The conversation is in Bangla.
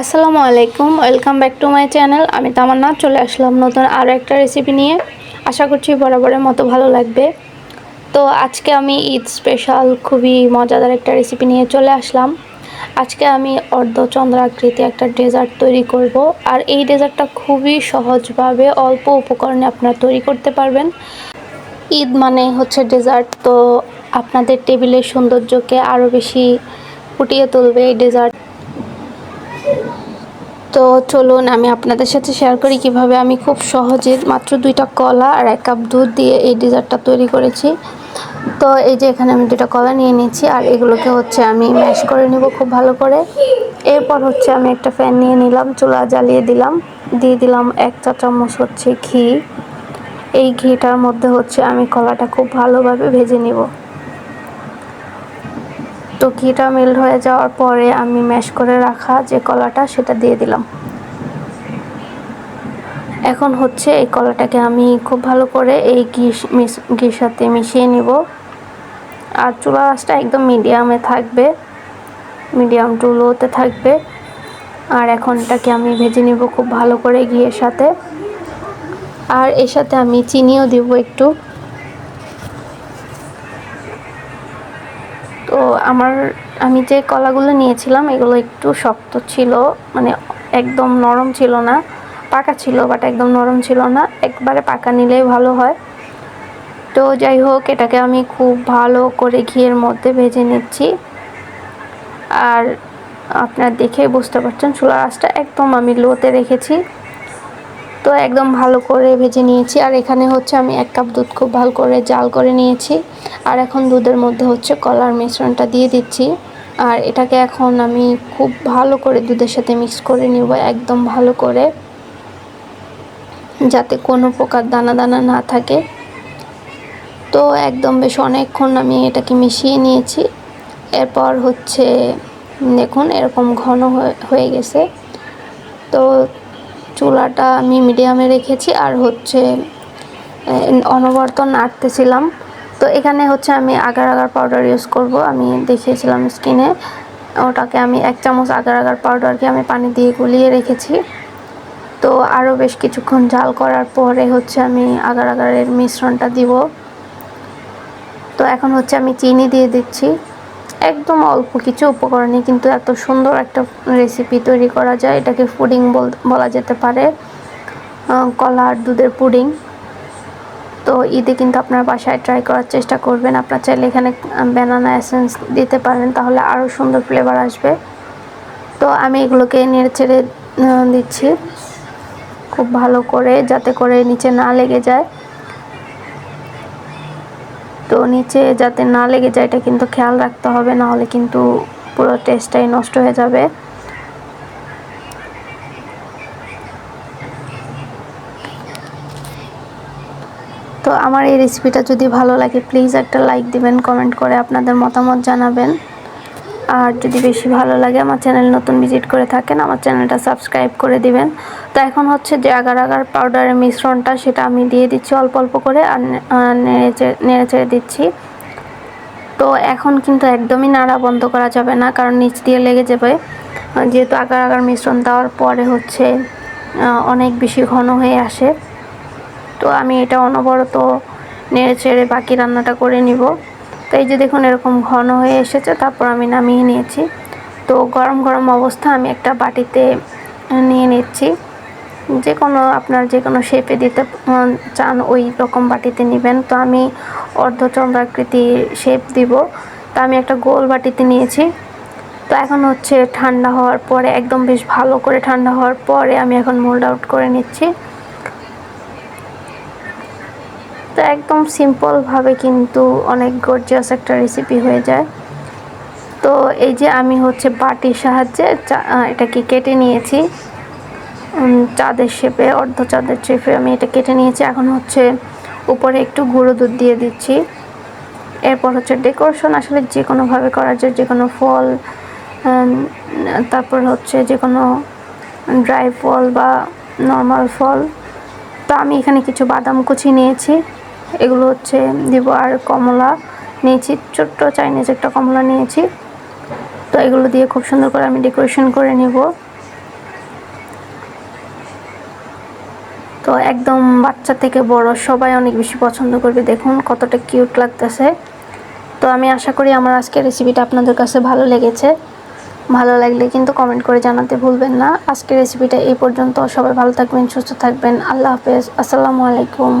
আসসালামু আলাইকুম, welcome back to my channel. আমি তামান্না, চলে আসলাম নতুন আরও একটা রেসিপি নিয়ে। আশা করছি বরাবরের মতো ভালো লাগবে। তো আজকে আমি ঈদ স্পেশাল খুবই মজাদার একটা রেসিপি নিয়ে চলে আসলাম। আজকে আমি অর্ধচন্দ্রাকৃতি একটা ডেজার্ট তৈরি করব। আর এই ডেজার্টটা খুবই সহজভাবে অল্প উপকরণে আপনারা তৈরি করতে পারবেন। ঈদ মানে হচ্ছে ডেজার্ট তো আপনাদের টেবিলের সৌন্দর্যকে আরও বেশি ফুটিয়ে তুলবে এই ডেজার্ট তো চলুন আমি আপনাদের সাথে শেয়ার করি কীভাবে আমি খুব সহজে মাত্র দুইটা কলা আর এক কাপ দুধ দিয়ে এই ডেজার্টটা তৈরি করেছি। তো এই যে এখানে আমি দুটা কলা নিয়ে নিয়েছি আর এগুলোকে হচ্ছে আমি ম্যাশ করে নেব খুব ভালো করে। এরপর হচ্ছে আমি একটা ফ্যান নিয়ে নিলাম, চুলা জ্বালিয়ে দিলাম। দিয়ে দিলাম এক চা চামচ হচ্ছে ঘি। এই ঘিটার মধ্যে হচ্ছে আমি কলাটা খুব ভালোভাবে ভেজে নিব। তো ঘিটা মেল্ট হয়ে যাওয়ার পরে আমি ম্যাশ করে রাখা যে কলাটা সেটা দিয়ে দিলাম। এখন হচ্ছে এই কলাটাকে আমি খুব ভালো করে এই ঘি ঘির সাথে মিশিয়ে নিব। আর চুলা আঁচটা একদম মিডিয়ামে থাকবে, মিডিয়াম টু লোতে থাকবে। আর এখন এটাকে আমি ভেজে নিব খুব ভালো করে ঘিয়ের সাথে। আর এর সাথে আমি চিনিও দিব একটু। তো আমার, আমি যে কলাগুলো নিয়েছিলাম, এগুলো একটু শক্ত ছিল মানে একদম নরম ছিল না, পাকা ছিল বাট একদম নরম ছিল না। একবারে পাকা নিলেই ভালো হয়। তো যাই হোক, এটাকে আমি খুব ভালো করে ঘিয়ের মধ্যে ভেজে নিচ্ছি। আর আপনার দেখেই বুঝতে পারছেন চুলা আঁচটা একদম আমি লোতে রেখেছি। তো একদম ভালো করে ভেজে নিয়েছি। আর এখানে হচ্ছে আমি এক কাপ দুধ খুব ভালো করে জাল করে নিয়েছি। আর এখন দুধের মধ্যে হচ্ছে কলার মিশ্রণটা দিয়ে দিচ্ছি। আর এটাকে এখন আমি খুব ভালো করে দুধের সাথে মিক্স করে নিব একদম ভালো করে। যাতে কোনো প্রকার দানা দানা না থাকে। তো একদম বেশ অনেকক্ষণ আমি এটাকে মিশিয়ে নিয়েছি। এরপর হচ্ছে, দেখুন এরকম ঘন হয়ে গেছে। তো চুলাটা আমি মিডিয়ামে রেখেছি আর হচ্ছে অনবরত নাড়তেছিলাম তো এখানে হচ্ছে আমি আগার আগার পাউডার ইউজ করব। আমি দেখিয়েছিলাম স্কিনে ওটাকে আমি এক চামচ আগার আগার পাউডারকে আমি পানি দিয়ে গুলিয়ে রেখেছি। তো আরও বেশ কিছুক্ষণ জাল করার পরে হচ্ছে আমি আগার আগারের মিশ্রণটা দিব। তো এখন হচ্ছে আমি চিনি দিয়ে দিচ্ছি। একদম অল্প কিছু উপকরণে কিন্তু এত সুন্দর একটা রেসিপি তৈরি করা যায়। এটাকে পুডিং বলা যেতে পারে। কলা আর দুধের পুডিং তো ঈদে কিন্তু আপনার বাসায় ট্রাই করার চেষ্টা করবেন। আপনার চাইলে এখানে ব্যানানা এসেন্স দিতে পারেন, তাহলে আরও সুন্দর ফ্লেভার আসবে। তো আমি এগুলোকে নেড়ে ছেড়ে দিচ্ছি। খুব ভালো করে, যাতে করে নিচে না লেগে যায়। তো নিচে যাতে না লেগে যায়, এটা কিন্তু খেয়াল রাখতে হবে না হলে কিন্তু পুরো টেস্টটাই নষ্ট হয়ে যাবে। তো আমার এই রেসিপিটা যদি ভালো লাগে প্লিজ একটা লাইক দিবেন কমেন্ট করে আপনাদের মতামত জানাবেন। আর যদি বেশি ভালো লাগে আমার চ্যানেল নতুন ভিজিট করে থাকেন, আমার চ্যানেলটা সাবস্ক্রাইব করে দিবেন। তো এখন হচ্ছে যে আগার আগার পাউডারের মিশ্রণটা সেটা আমি দিয়ে দিচ্ছি অল্প অল্প করে আর নেড়ে নেড়ে চেড়ে দিচ্ছি। তো এখন কিন্তু একদমই নাড়া বন্ধ করা যাবে না, কারণ নিচ দিয়ে লেগে যাবে। যেহেতু আগার আগার মিশ্রণ দেওয়ার পরে হচ্ছে অনেক বেশি ঘন হয়ে আসে। তো আমি এটা অনবরত নেড়ে চেড়ে বাকি রান্নাটা করে নিব। তো এই যে দেখুন এরকম ঘন হয়ে এসেছে, তারপর আমি নামিয়ে নিয়েছি। তো গরম গরম অবস্থা আমি একটা বাটিতে নিয়ে নিচ্ছি। যে কোনো আপনার যে কোনো শেপে দিতে চান ওই রকম বাটিতে নেবেন। তো আমি অর্ধচন্দ্রাকৃতি শেপ দিব। তো আমি একটা গোল বাটিতে নিয়েছি। তো এখন হচ্ছে ঠান্ডা হওয়ার পরে, একদম বেশ ভালো করে ঠান্ডা হওয়ার পরে আমি এখন মোল্ড আউট করে নিচ্ছি। তো একদম সিম্পলভাবে কিন্তু অনেক গর্জিয়াস একটা রেসিপি হয়ে যায়। তো এই যে আমি হচ্ছে বাটির সাহায্যে এটাকে কেটে নিয়েছি। চাঁদের শেপে অর্ধ চাঁদের শেপে আমি এটা কেটে নিয়েছি। এখন হচ্ছে উপরে একটু গুঁড়ো দুধ দিয়ে দিচ্ছি। এরপর হচ্ছে ডেকোরেশন আসলে যে কোনোভাবে করা যায়, যে কোনো ফল তারপর হচ্ছে যে কোনো ড্রাই ফল বা নর্মাল ফল। তো আমি এখানে কিছু বাদাম কুচি নিয়েছি। এগুলো হচ্ছে দিব আর কমলা নিয়েছি, ছোট্ট চাইনিজ একটা কমলা নিয়েছি। তো এগুলো দিয়ে খুব সুন্দর করে আমি ডেকোরেশন করে নিব। তো একদম বাচ্চা থেকে বড় সবাই অনেক বেশি পছন্দ করবে, দেখুন কতটা কিউট লাগতেছে। তো আমি আশা করি আমার আজকের রেসিপিটা আপনাদের কাছে ভালো লেগেছে। ভালো লাগলে কিন্তু কমেন্ট করে জানাতে ভুলবেন না। আজকের রেসিপিটা এই পর্যন্ত। সবাই ভালো থাকবেন, সুস্থ থাকবেন। আল্লাহ হাফেজ। আসসালামু আলাইকুম।